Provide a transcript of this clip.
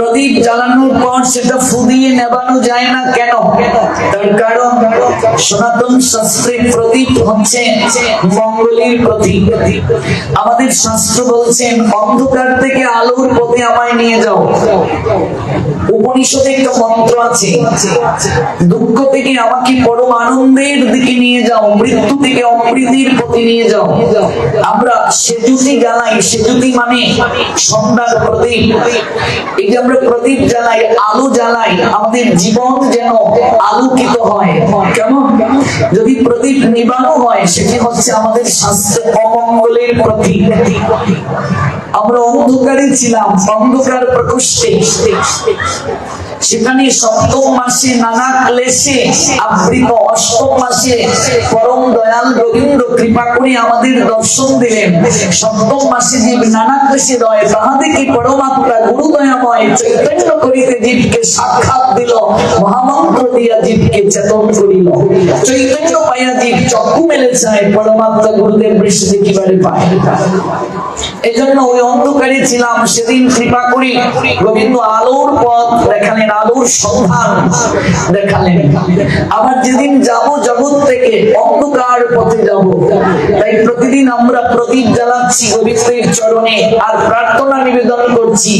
প্রদীপ জ্বালানোর পর সেটা ফুদিয়ে নেবানো যায় না কেন? তার কারণ সনাতন শাস্ত্রে প্রদীপ হচ্ছে মঙ্গলের প্রতীক আমাদের শাস্ত্র বলছেন, অন্ধকার থেকে আলোর পথে আমায় নিয়ে যাও। উপনিষদে একটা মন্ত্র আছে। দুঃখ থেকে আমাকে পরম আনন্দের দিকে নিয়ে যাও, মৃত্যু থেকে অমৃতির প্রতি নিয়ে যাও। আমরা সেতুতি জ্বালাই, সেতুতি মানে সন্ধ্যার প্রদীপ। এই যে আমরা প্রদীপ জ্বালাই, আলো জ্বালাই, আমাদের জীবন যেন আলোকিত হয়। কেমন? যদি প্রদীপ নিবানো হয়, সেটি হচ্ছে আমাদের স্বাস্থ্য অমঙ্গলের প্রতীক। আমরা অন্ধকারে ছিলাম, অন্ধকার প্রকোষ্ঠে। সেখানে সপ্তম মাসে নানা ক্লেশে আবৃত, অষ্টম মাসে পরম দয়াল রবীন্দ্র কৃপা করে আমাদের দর্শন দিলেন সপ্তম মাসে জীব নানা দেশে রয় তাহাদিকে পরমাত্মা গুরু দয়াময় চৈতন্য করিতে জীবকে সাক্ষাৎ দিল, মহামন্ত্র দিয়া জীবকে চেতন করিল। চৈতন্য পাইয়া জীব চক্ষু মেলে চায় পরমাত্মা গুরুদেব বৃষ্টি দেখিবারে পায় এই জন্য ওই অন্ধকারে ছিলাম, সেদিন কৃপা করি গোবিন্দ আলোর পথ দেখালেন, আলোর সন্ধান দেখালেন। আবার যেদিন যাব জগৎ থেকে, অন্ধকার পথে যাব। তাই প্রতিদিন আমরা প্রদীপ জ্বালাচ্ছি, গোবিন্দের চরণে, আর প্রার্থনা নিবেদন করছি।